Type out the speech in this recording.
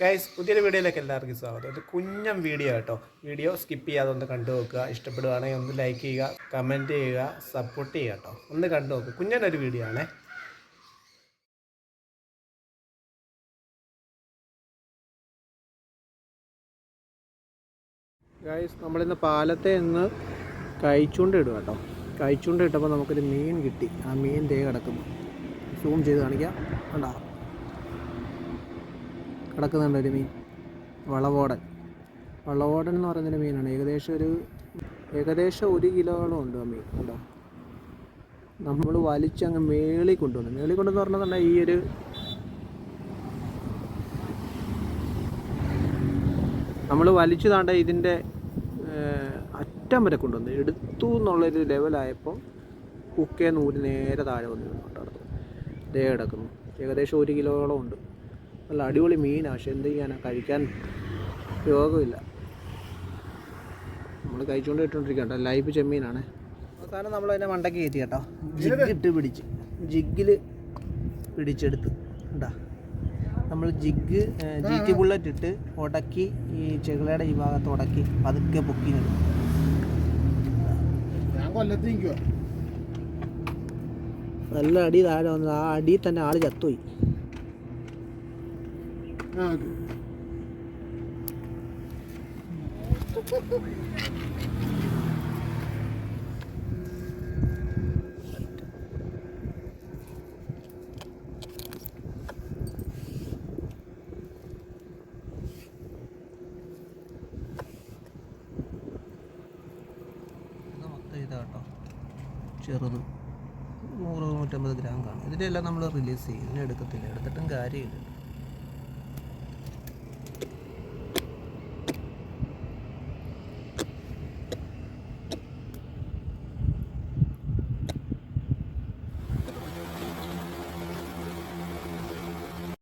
Guys പുതിയൊരു വീഡിയോയിലേക്ക് എല്ലാവർക്കും സ്വാഗതം. ഒരു കുഞ്ഞം വീഡിയോ കേട്ടോ. വീഡിയോ സ്കിപ്പ് ചെയ്യാതെ ഒന്ന് കണ്ടു നോക്കുക. ഇഷ്ടപ്പെടുകയാണെങ്കിൽ ഒന്ന് ലൈക്ക് ചെയ്യുക കമന്റ് ചെയ്യുക സപ്പോർട്ട് ചെയ്യുക കേട്ടോ. ഒന്ന് കണ്ടു നോക്കുക കുഞ്ഞനൊരു വീഡിയോ ആണേ. ഗൈസ് നമ്മളിന്ന് പാലത്തെ ഇന്ന് കഴിച്ചുകൊണ്ട് ഇടുക കേട്ടോ. കഴിച്ചുകൊണ്ട് ഇട്ടപ്പോൾ നമുക്കൊരു മീൻ കിട്ടി. ആ മീൻ തേ കിടക്കുന്നു. സൂം ചെയ്ത് കാണിക്കാം. കണ്ടോ? കിടക്കുന്നുണ്ട് ഒരു മീൻ. വളവോടൻ. വളവോടൻ എന്ന് പറയുന്നൊരു മീനാണ്. ഏകദേശം ഒരു ഏകദേശം ഒരു കിലോളം ഉണ്ട് ആ മീൻ കണ്ടോ? നമ്മൾ വലിച്ചങ്ങ് മേളി കൊണ്ടുവന്നു. മേളി കൊണ്ടുവന്ന് പറഞ്ഞാൽ ഈ ഒരു നമ്മൾ വലിച്ചു താണ്ട ഇതിന്റെ അറ്റം വരെ കൊണ്ടുവന്നു. എടുത്തു എന്നുള്ളൊരു ലെവലായപ്പോൾ കുക്കേ നൂൽ നേരെ താഴെ വന്നു വീണോട്ടടുത്ത് ദേ കിടക്കുന്നു. ഏകദേശം ഒരു കിലോളം ഉണ്ട്. നല്ല അടിപൊളി മീനാണ് പക്ഷെ എന്ത് ചെയ്യാനാണ് കഴിക്കാൻ യോഗമില്ല നമ്മൾ കഴിച്ചുകൊണ്ട് ഇട്ടുകൊണ്ടിരിക്കട്ടോ ലൈവ് ചെമ്മീനാണ്. അവസാനം നമ്മൾ അതിനെ മണ്ടയ്ക്ക് കയറ്റി കേട്ടോ. ജിഗിട്ട് പിടിച്ച്. ജിഗിൽ പിടിച്ചെടുത്ത്. ഉണ്ടാ നമ്മൾ ജിഗ് ജിറ്റി ബുള്ളറ്റ് ഇട്ട് ഉടക്കി ഈ ചെകിളയുടെ ഈ ഭാഗത്ത് ഉടക്കി പതുക്കെ പൊക്കി നിന്നു നല്ല അടി താഴെ വന്നത് ആ അടിയിൽ തന്നെ ആൾ ചത്തുപോയി. മൊത്തം ഇതാ കേട്ടോ ചെറുത്. നൂറ് നൂറ്റമ്പത് ഗ്രാം കാണും. ഇതിന്റെ എല്ലാം നമ്മൾ റിലീസ് ചെയ്യും. ഇതിനെ എടുക്കത്തില്ല. എടുത്തിട്ടും കാര്യമില്ല.